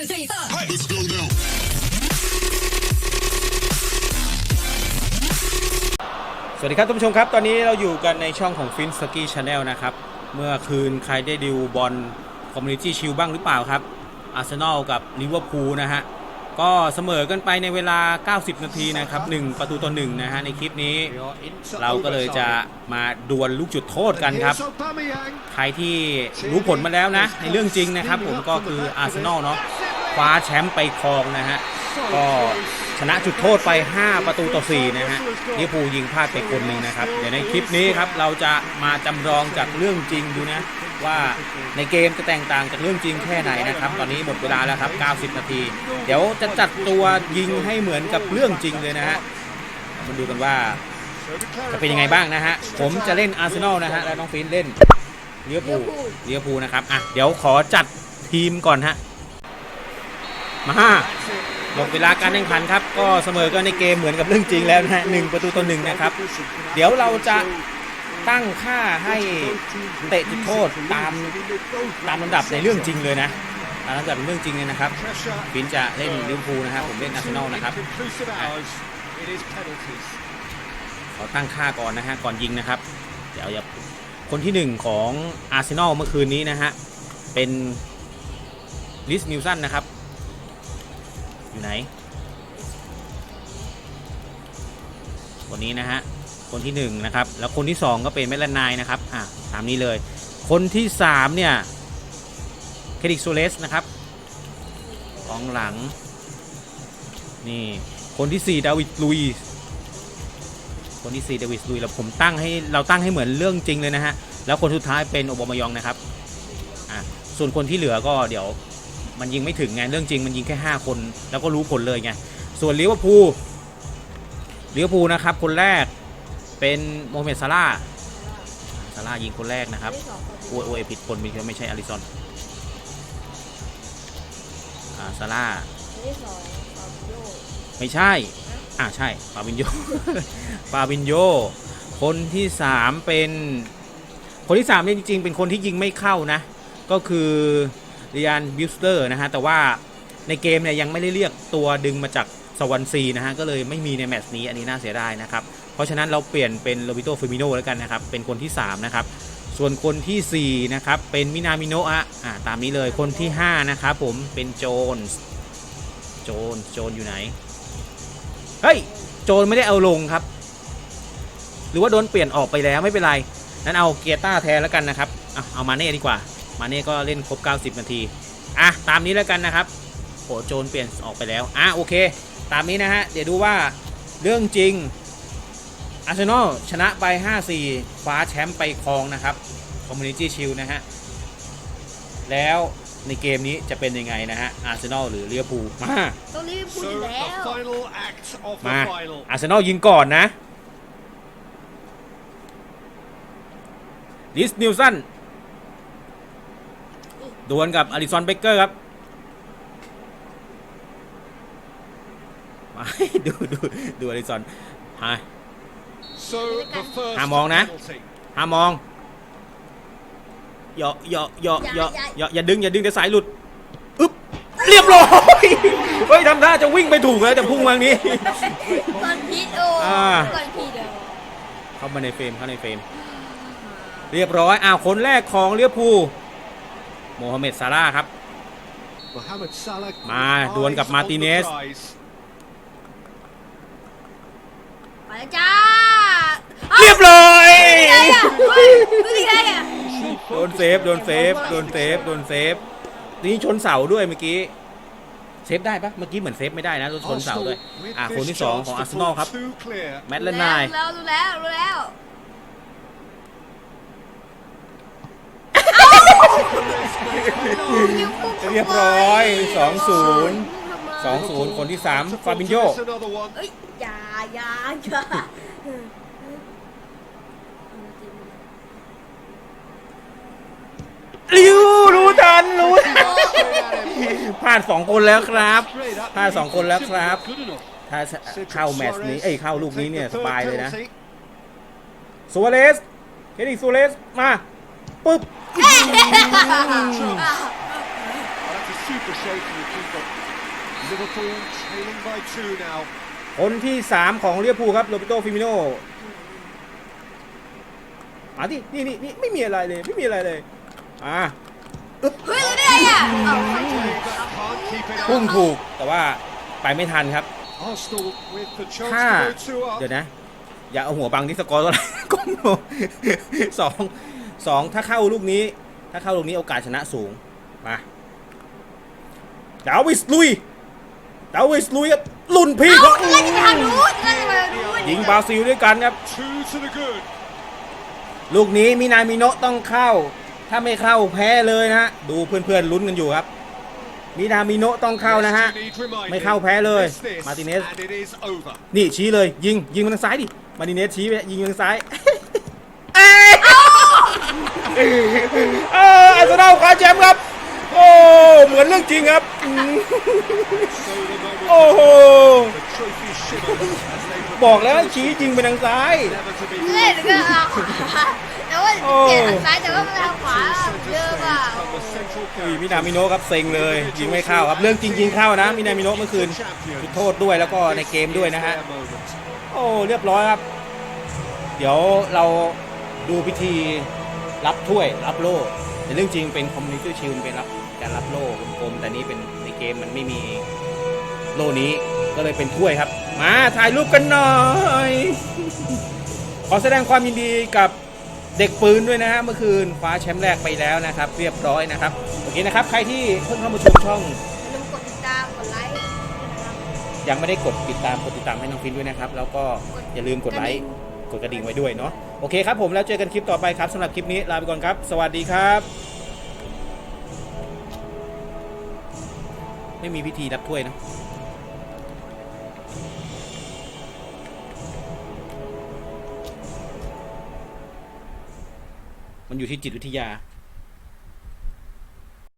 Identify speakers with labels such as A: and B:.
A: two, three, four.
B: Let's go now.
C: สวัสดีครับท่านผู้ชมครับ ตอนนี้เราอยู่กันในช่องของฟินสกี้ชาแนลนะครับ เมื่อคืนใครได้ดูบอลคอมมูนิตี้ชิลบ้างหรือเปล่าครับอาร์เซนอลกับลิเวอร์พูลนะฮะ ก็เสมอกันไปในเวลา 90 นาทีนะครับ 1 ประตูต่อ1นะฮะ ในคลิปนี้ เราก็เลยจะมาดวลลูกจุดโทษกันครับ ใครที่รู้ผลมาแล้วนะ ในเรื่องจริงนะครับ ผมก็คืออาร์เซนอลเนาะค ว้าแชมป์ไปครองนะฮะ ก็ชนะจุดโทษไป 5 ประตูต่อ 4 นะฮะลิเวอร์พูลยิงพลาดไปคนหนึ่งนะครับ เดี๋ยวในคลิปนี้ครับเราจะมาจำลองจากเรื่องจริงดูนะ ว่าในเกมจะแตกต่างจากเรื่องจริงแค่ไหนนะครับ ตอนนี้หมดเวลาแล้วครับ 90 นาที เดี๋ยวจะจัดตัวยิงให้เหมือนกับเรื่องจริงเลยนะฮะมาดูกันว่าจะเป็นยังไงบ้างนะฮะ ผมจะเล่นอาร์เซนอลนะฮะ แล้วน้องฟินเล่นลิเวอร์พูลลิเวอร์พูลนะครับ อะ เดี๋ยวขอจัดทีมก่อนฮะ มาหมดเวลาการแข่งขันครับ ก็เสมอกันในเกมเหมือนกับเรื่องจริงแล้วนะฮะหนึ่งประตูต่อหนึ่งนะครับ เดี๋ยวเราจะตั้งค่าให้เตะจุดโทษตามตามลำดับในเรื่องจริงเลยนะตามลำดับในเรื่องจริงเลยนะครับฟินจะเล่นลิเวอร์พูลนะครับผมเล่นอาร์เซนอลนะครับขอตั้งค่าก่อนนะฮะก่อนยิงนะครับ เดี๋ยวอย่าคนที่หนึ่งของอาร์เซนอลเมื่อคืนนี้นะฮะเป็นลิสนิวสันนะครับ อยู่ไหน คนนี้นะฮะ คนที่หนึ่งนะครับ แล้วคนที่สองก็เป็นเมลานายนะครับ อะตามนี้เลย คนที่สามเนี่ย เคดิกโซเลสนะครับกองหลัง นี่ คนที่สี่ดาวิดลุยส์คนที่4เดวิสลุย แล้วผมตั้งให้เราตั้งให้เหมือนเรื่องจริงเลยนะฮะ แล้วคนสุดท้ายเป็นโอบามายองนะครับ อะ ส่วนคนที่เหลือก็เดี๋ยว มันยิงไม่ถึงไงเรื่องจริงมันยิงแค่ 5 คน แล้วก็รู้ผลเลยไงส่วนลิเวอร์พูลลิเวอร์พูลนะครับคนแรกเป็นโมเม็ดซาร่าซาร่ายิงคนแรกนะครับโอ้ยโอ้ยผิดคนมีไม่ใช่อาริซอนอ่าซาร่าห์
D: ที่สองฟาบิโย
C: ไม่ใช่อ่าใช่ฟาบินโยฟาบินโยคนที่สามเป็น คนที่สามเนี่ยจริง ๆ เป็นคนที่ยิงไม่เข้านะ ก็คือ เรียนบิวสเตอร์นะฮะ แต่ว่าในเกมเนี่ยยังไม่ได้เรียกตัวดึงมาจากสวรรค์ซีนะฮะ ก็เลยไม่มีในแมตช์นี้อันนี้น่าเสียดายนะครับ เพราะฉะนั้นเราเปลี่ยนเป็นโรบิโตเฟมิโนแล้วกันนะครับ เป็นคนที่ 3 นะครับ ส่วนคนทีสี่4 นะครับ เป็นมินามิโนะอ่าตามนี้เลยคนที่ 5 นะครับผมเป็นโจนส์โจนโจนอยู่ไหน เฮ้ย โจนไม่ได้เอาลงครับ หรือว่าโดนเปลี่ยนออกไปแล้วไม่เป็นไรนั้นเอาเกียร์ต้าแทนแล้วกันนะครับอะเอามาเน่ดีกว่า มาเน่ก็เล่นครบ 90 นาที อะ ตามนี้แล้วกันนะครับโหโจนเปลี่ยนออกไปแล้ว อะ โอเค ตามนี้นะฮะ เดี๋ยวดูว่าเรื่องจริงอาร์เซนอลชนะไป 5-4คว้าแชมป์ไปครองนะครับคอมมูนิตี้ชิลนะฮะ แล้วในเกมนี้จะเป็นยังไงนะฮะ อาร์เซนอลหรือเลียพูลมา
D: ต้องรีบพูดอยู่แล้ว
C: มา อาร์เซนอลยิงก่อนนะลิสนิวสัน ดวลกับอลิซอนเบเกอร์ครับมาดูดูดูอลิซอนฮะ
B: ห้าม
C: มองนะห้ามมองอย่าอย่าอย่าอย่าอย่าอย่าดึงอย่าดึงเดี๋ยวสายหลุดอึ๊บเรียบร้อยเฮ้ยทำท่าจะวิ่งไปถูกแล้วแต่พุ่งมาทางนี้
D: ก่อนพีดโอ
C: อ่า
D: ก่อนพีดเดียว
C: เข้ามาในเฟรมเข้าในเฟรมเรียบร้อยอ้าวคนแรกของเลียพูล โมฮัมเหม็ดซาร่าห์ครับ มาดวลกับมาร์ติเนส
D: ไปแล้วจ้า
C: เรียบร้อย
D: ไงอะเฮ้ยรู้ได้ไงอะ
C: โดนเซฟโดนเซฟโดนเซฟโดนเซฟนี่ชนเสาด้วยเมื่อกี้เซฟได้ปะเมื่อกี้เหมือนเซฟไม่ได้นะโดนชนเสาด้วยอะคนที่สองของอาร์เซนอลครับแมตต์เลนไนน์
D: รู้แล้วรู้แล้วรู้แล้ว
C: เรียบร้อย2-0 2-0คนที่3ฟาบินโย
D: เอ้ยอย่าอย่าอย่า
C: ริวรู้ทันรู้ทันพลาดสองคนแล้วครับพลาดสองคนแล้วครับ ถ้าเข้าแมตช์นี้เอ้ยเข้าลูกนี้เนี่ยสบายเลยนะซัวเรสเคดิกซัวเรสมาปึ๊บ
B: shape from the keeper. Liverpool trailing by two now.
C: คนที่ 3 ของเรียพูครับโรเบโตฟิมิโนมาดินี่นี่นี่ไม่มีอะไรเลยไม่มีอะไรเลยอ่า
D: เฮ้ยรู้ได้อะเอาเข้า
B: Play that can't keep it
C: พุ่งถูกแต่ว่าไปไม่ทันครับ
B: Arsenal with the chance
C: ถ้า
B: to go two
C: เดี๋ยว
B: up.
C: นะ อย่าเอาหัวบังที่สกอร์เท่าไหร่ก้มลงสองสองถ้าเข้าลูกนี้ ถ้าเข้าลูกนี้โอกาสชนะสูง มา ดาวิสลุย ดาวิสลุยครับลุ่นพี่
D: เอา
C: เขา
D: น่าจะไปทางนู้นน่าจะไปทางนู้น
C: ยิงบราซิลด้วยกันครับ
B: Two to the good.
C: ลูกนี้มินามิโนะต้องเข้า ถ้าไม่เข้าแพ้เลยนะฮะ ดูเพื่อนๆลุ้นกันอยู่ครับ มินามิโนะต้องเข้านะฮะ
B: Yes, you need reminding.
C: ไม่เข้าแพ้เลย
B: Miss this,
C: มาร์ติเนส
B: And it is over.
C: นี่ชี้เลยยิงยิงมาทางซ้ายดิ มาร์ติเนสชี้ไปยิงทางซ้ายเอ้ยเอออาร์เซนอลคว้าแชมป์ครับ โอ้เหมือนเรื่องจริงครับอืม
B: So the moment
C: โอ้โห
B: the trophy shimmers as they
C: บอกแล้วให้ชี้ยิงไปทางซ้าย
B: never to be
D: เล่นก็เอาขวาแต่ว่าเปลี่ยนทางซ้ายแต่ว่ามันทางขวาเยอะเปล่า
B: Come the central
C: อุ้ย
B: character.
C: มินามิโนะครับเซ็งเลยยิงไม่เข้าครับเรื่องจริงยิงเข้านะมินามิโนะเมื่อคืนจุดโทษด้วยแล้วก็ในเกมด้วยนะฮะ
B: Their moment.
C: โอ้เรียบร้อยครับ เดี๋ยวเราดูพิธีรับถ้วยรับโล่แต่เรื่องจริงเป็นคอมมิวนิตี้ชิลเป็นรับ การรับโล่กลมๆแต่นี้เป็นในเกมมันไม่มีโล่นี้ก็เลยเป็นถ้วยครับ มาถ่ายรูปกันหน่อย ขอแสดงความยินดีกับเด็กปืนด้วยนะฮะเมื่อคืนคว้าแชมป์แรกไปแล้วนะครับ เรียบร้อยนะครับโอเคนะครับ ใครที่เพิ่งเข้ามาชมช่อง
D: อย่าลืมกดติดตามกดไลค์นะครับ
C: ยังไม่ได้กดติดตามกดติดตามให้น้องฟินด้วยนะครับ แล้วก็อย่าลืมกดไลค์กดกระดิ่งไว้ด้วยเนาะโอเคครับผมแล้วเจอกันคลิปต่อไปครับสำหรับคลิปนี้ลาไปก่อนครับ สวัสดีครับ ไม่มีพิธีรับถ้วยนะมันอยู่ที่จิตวิทยา